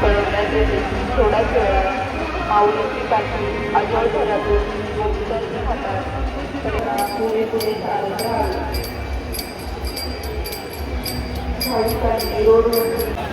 कळवण्यात येते थोड्याच वेळात माऊलीची पाठी अजळ घरातून गोपिकांच्या हातात पुढे पुढे चालत राहावे भाविकांनी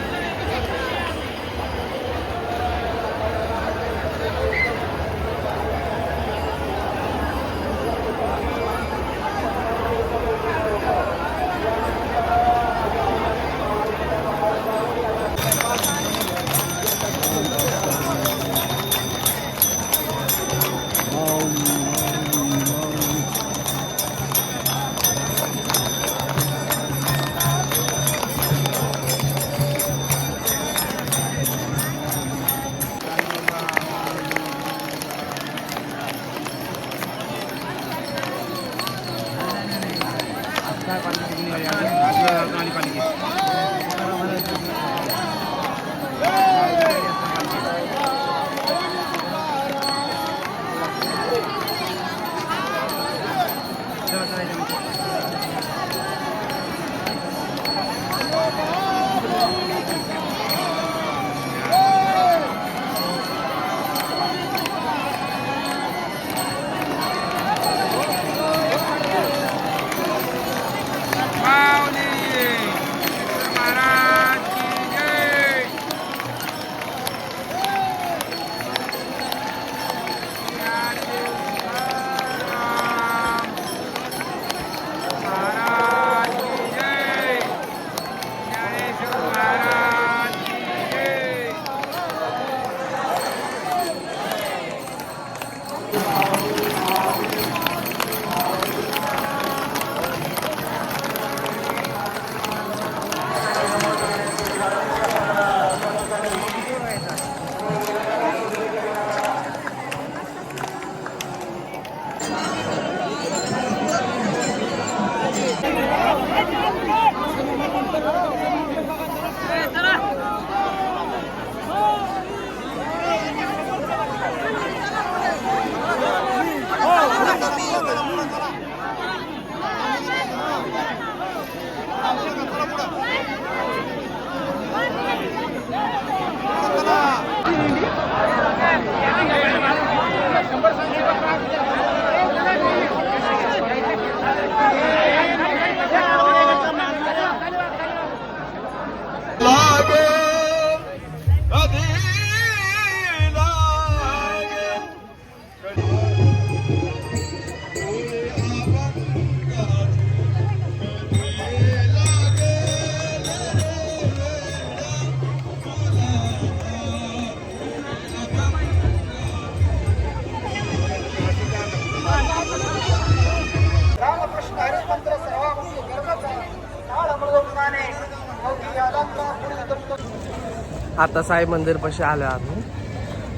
आता साई मंदिर पाशी आलो आम्ही.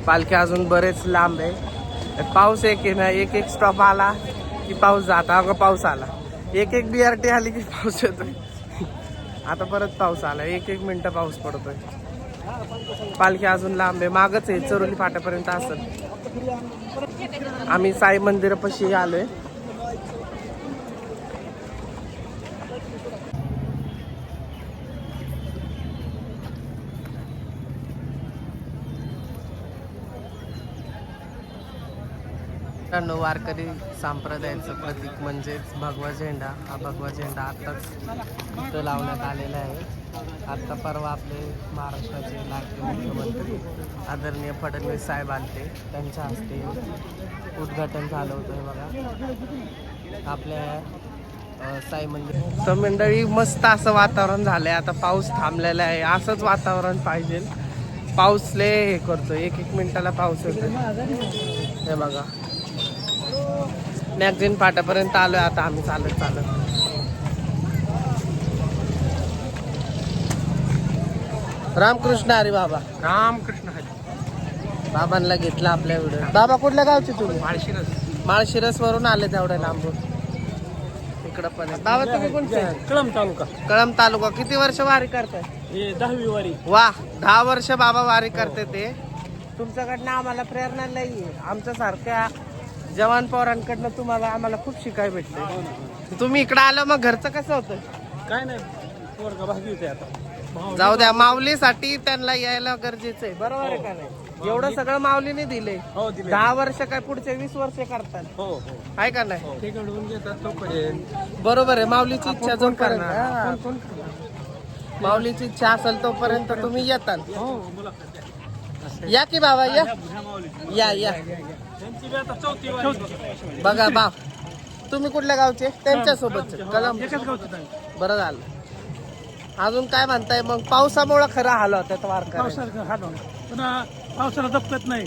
पालखी अजून बरेच लांब आहे. पाऊस एक आहे ना एक एक स्टॉप आला की पाऊस जाता. अगं पाऊस आला. एक एक बी आर टी आली की पाऊस येतोय. आता परत पाऊस आला. एक एक मिनटं पाऊस पडतोय. पालखी अजून लांब आहे. मागच आहे चरोली फाट्यापर्यंत असेल. आम्ही साई मंदिरापाशी आलोय. मित्रांनो वारकरी संप्रदायाचं प्रतीक म्हणजेच भगवा झेंडा. हा भगवा झेंडा आत्ताच इथं लावण्यात आलेला आहे. आत्ता परवा आपले महाराष्ट्राचे लाडके मुख्यमंत्री आदरणीय फडणवीस साहेब आलते. त्यांच्या हस्ते उद्घाटन झालं होतं हे बघा. आपल्या साई मंदिर तर मंडळी मस्त असं वातावरण झालंय. आता पाऊस थांबलेला आहे. असंच वातावरण पाहिजे. पाऊस लय हे करतो एक एक मिनिटाला पाऊस येतो हे बघा. मॅगझिन फाट्यापर्यंत आलोय आता आम्ही चालत चालत. रामकृष्ण हरी बाबा. रामकृष्ण हरी. बाबांना घेतला आपल्या व्हिडिओ. बाबा कुठल्या गावचे तुम्ही? माळशिरस. माळशिरस वरून आले तेवढ्या लांबून. इकडं पण आहे. बाबा तुम्ही कोणते? कळम तालुका. कळम तालुका. किती वर्ष वारी करताय? हे दहावी वारी. वा दहा वर्ष बाबा वारी करते ते. तुमच्याकडनं आम्हाला प्रेरणा नाही आमच्या सारख्या जवान पोरांकडनं तुम्हाला आम्हाला खूप शिकाय भेटते तुम्ही इकडं आलं मग घरचं कसं होतं? काय नाही आता. जाऊ द्या माऊलीसाठी त्यांना यायला गरजेचं आहे. बरोबर आहे का नाही? एवढं सगळं माऊलीने दिले हो दहा वर्ष काय पुढचे वीस वर्ष करतात हो हो. आहे का नाही? बरोबर आहे माऊलीची इच्छा जोपर्यंत. करणार? हा. माऊलीची इच्छा असेल तोपर्यंत तुम्ही हो द्या. या की बाबा या. या या. बघा बाप तुम्ही कुठल्या गावचे? त्यांच्या सोबतचे. कलम. आहे. बरं झालं. अजून काय म्हणताय? मग पावसामुळे खरं हाल होतात वारकरी. हात. पावसाला दपकत नाही.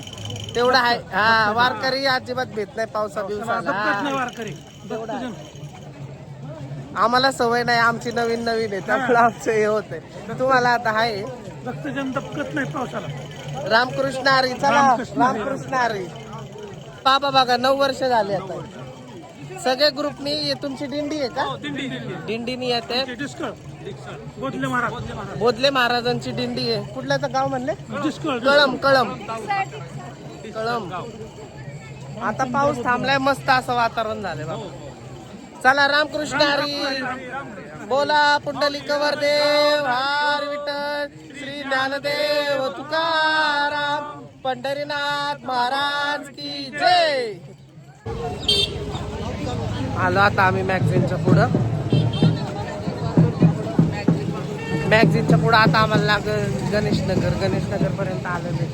तेवढं आहे. हा वारकरी अजिबात भेट नाही पावसा दिवसाला. वारकरी. आम्हाला सवय नाही. आमची नवीन नवीन आहे. त्यामुळे आमचं हे होतंय. तुम्हाला आता आहे. भक्तजन दपकत नाही पावसाला. रामकृष्ण हरी. चला. रामकृष्ण हरी. बाबा बघा नऊ वर्ष झाले आता. सगळे ग्रुपनी तुमची दिंडी आहे का? हो, दिंडी दिंडी. दिंडीनी येते. बोधले महाराज. बोधले महाराजांची दिंडी आहे. कुठल्याचं गाव म्हणले? कळम कळम कळम आता पाऊस थांबलाय मस्त असं वातावरण झालंय बाबा. चला रामकृष्ण हरी. बोला पुंडलिक देव हार विठ्ठल. श्री ज्ञानदेव तुकाराम. पंढरीनाथ महाराज की जय. आलो आता आम्ही मॅगझिनच्या पुढं. मॅगझिनच्या पुढं आता आम्हाला लाग गणेशनगर. गणेशनगर पर्यंत आलेले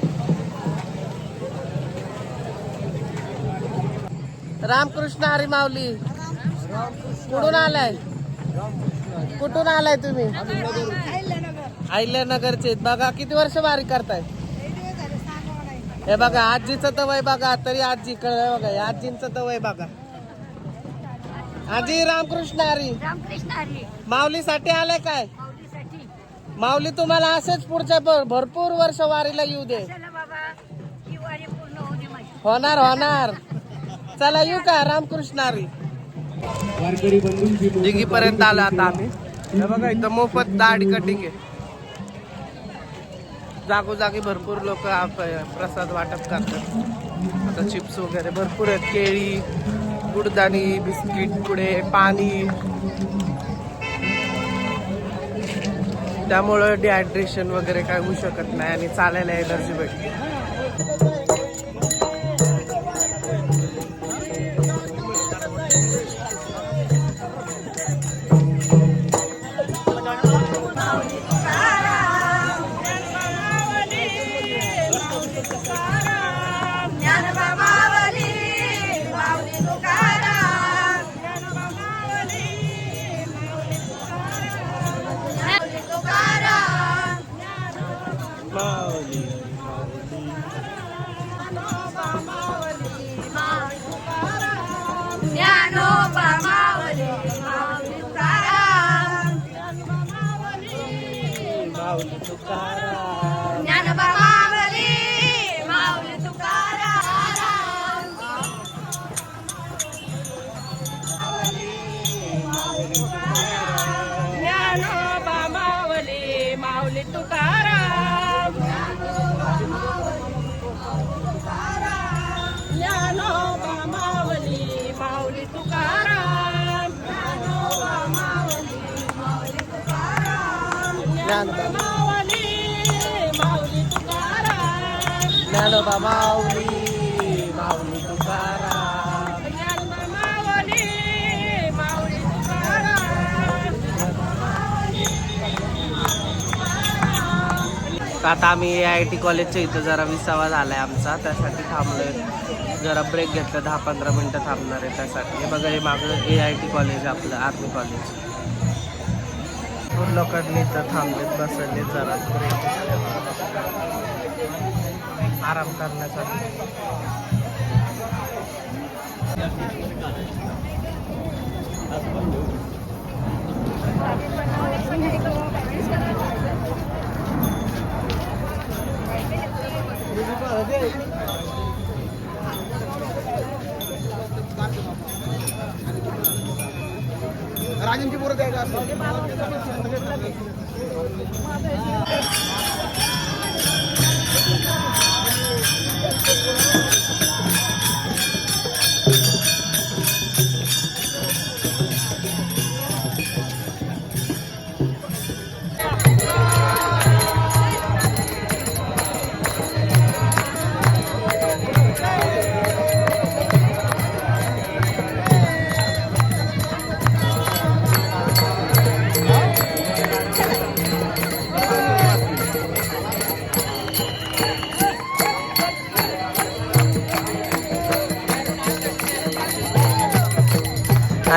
रामकृष्ण हरी माऊली. कुठून आलाय? कुठून आलाय तुम्ही? अहिल्यानगरचे. बघा किती वर्ष वारी करताय. हे बघा आजीचं तर वय बघा तरी आजी कळ बघा या आजींचं तर वय बघा. आजी रामकृष्ण हरी. रामकृष्ण हरी. माऊलीसाठी आलाय काय? माऊली तुम्हाला असेच पुढच्या भर- भरपूर वर्ष वारीला येऊ दे. ही होणार होणार. चला येऊ का रामकृष्ण हरी? दिघी पर्यंत आलो आता आम्ही. हे बघा इथं मोफत दाढी कटिंग आहे. जागोजागी भरपूर लोक प्रसाद वाटप करतात. आता चिप्स वगैरे भरपूर आहेत. केळी गुडदाणी बिस्किट पुढे पाणी. त्यामुळं डिहायड्रेशन वगैरे काय होऊ शकत नाही आणि चालायला एनर्जी भेटते. माऊली तुकाराम. ज्ञानोबा माऊली माऊली तुकाराम. आता आम्ही ए आय टी कॉलेजच्या इथं जरा विसावा झालाय आमचा त्यासाठी थांबलोय. जरा ब्रेक घेतला दहा पंधरा मिनटं थांबणार आहे त्यासाठी. हे बघा हे मागं ए आय टी कॉलेज आपलं आर्मी कॉलेज. भरपूर लोकांनी इथं थांबलेत बसले जरा. आराम करण्यासाठी. राजांची पोरं द्यायला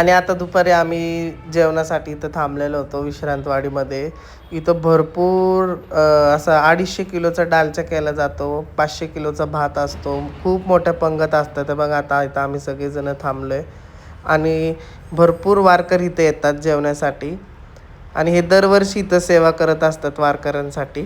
आणि आता दुपारी आम्ही जेवणासाठी इथं थांबलेलो होतो विश्रांतवाडीमध्ये. इथं भरपूर असं असा अडीचशे किलोचा डालचा केला जातो पाचशे किलोचा भात असतो खूप मोठ्या पंगत असतात. तर बघा आता इथं आम्ही सगळेजण थांबलो आहे आणि भरपूर वारकरी इथे येतात जेवण्यासाठी. आणि हे दरवर्षी इथं सेवा करत असतात वारकऱ्यांसाठी.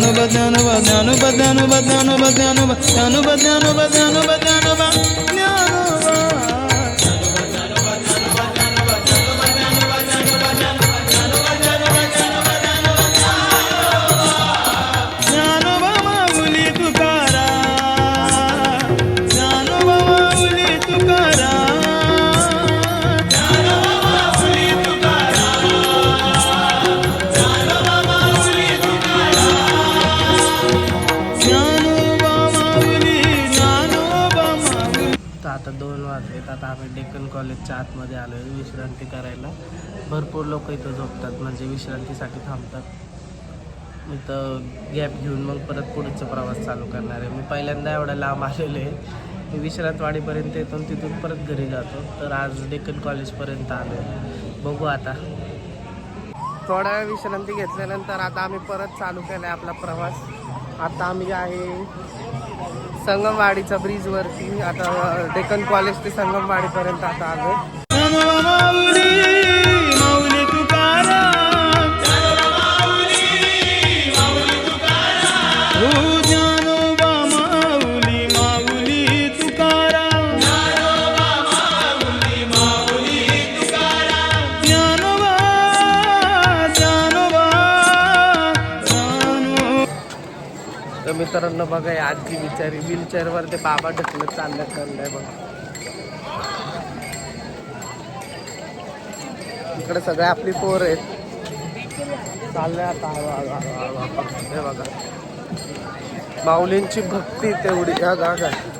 ज्ञानोबा ज्ञानोबा ज्ञानोबा ज्ञानोबा ज्ञानोबा ज्ञानोबा ज्ञानोबा ज्ञानोबा ज्ञानोबा ज्ञानोबा ज्ञानोबा लोक इथं झोपतात म्हणजे विश्रांतीसाठी थांबतात. इथं गॅप घेऊन मग परत पुढचा प्रवास चालू करणार आहे. मी पहिल्यांदा एवढा लांब आलेलो आहे. मी विश्रांतवाडीपर्यंत येतो तिथून परत घरी जातो. तर आज डेक्कन कॉलेजपर्यंत आलो आहे. बघू आता. थोडा वेळ विश्रांती घेतल्यानंतर आता आम्ही परत चालू केला आहे आपला प्रवास. आता आम्ही आहे संगमवाडीच्या ब्रिजवरती आता डेक्कन कॉलेज ते संगमवाडीपर्यंत आता आलो मित्रांनो बघा ही आजी बिचारी व्हीलचेअरवर ते बाबा ढकलत चाललं करलंय बघा. इकडे सगळे आपली पोर आहेत. चाललंय आता हे बघा. माऊलींची भक्ती तेवढी. या गा ज्ञानोबा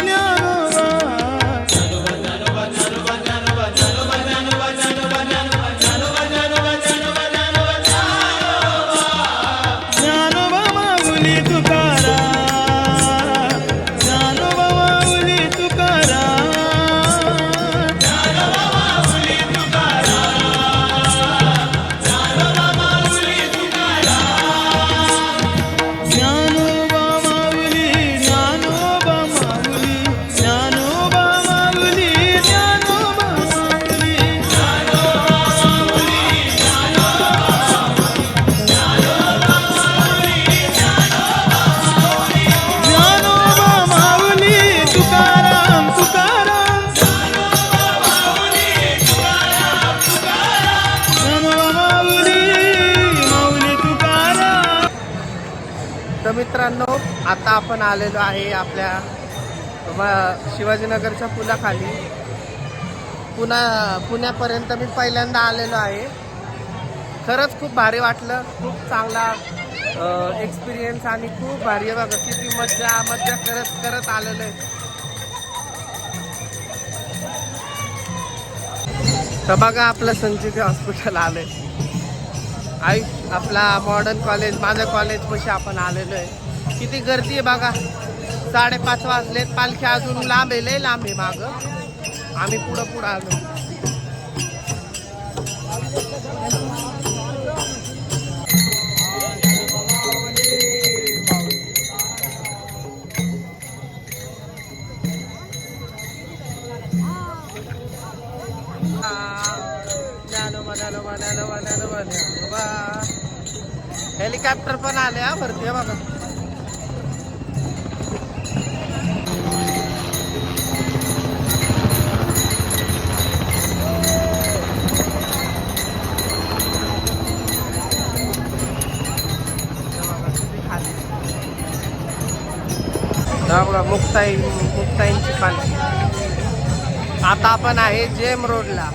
मित्रांनो आता आपण आलेलो आहे आपल्या शिवाजीनगरच्या पुलाखाली. पुन्हा पुण्यापर्यंत मी पहिल्यांदा आलेलो आहे. खरंच खूप भारी वाटलं खूप चांगला एक्सपिरियन्स आणि खूप भारी बघा किती मज्जा मज्जा करत करत आलेलो आहे. तर बघा आपलं संचिती हॉस्पिटल आलंय. आई आपला मॉडर्न कॉलेज माझं कॉलेज पशी आपण आलेलो आहे. किती गर्दी आहे बघा. साडेपाच वाजलेत. पालखी अजून लांब आहे लय लांब आहे माग. आम्ही पुढं पुढं आलो. हेलिकॉप्टर पण आले हा भरती बघा. त्यामुळं मुक्ताई मुक्ताईंची पालखी. आता आपण आहे जेम रोडला.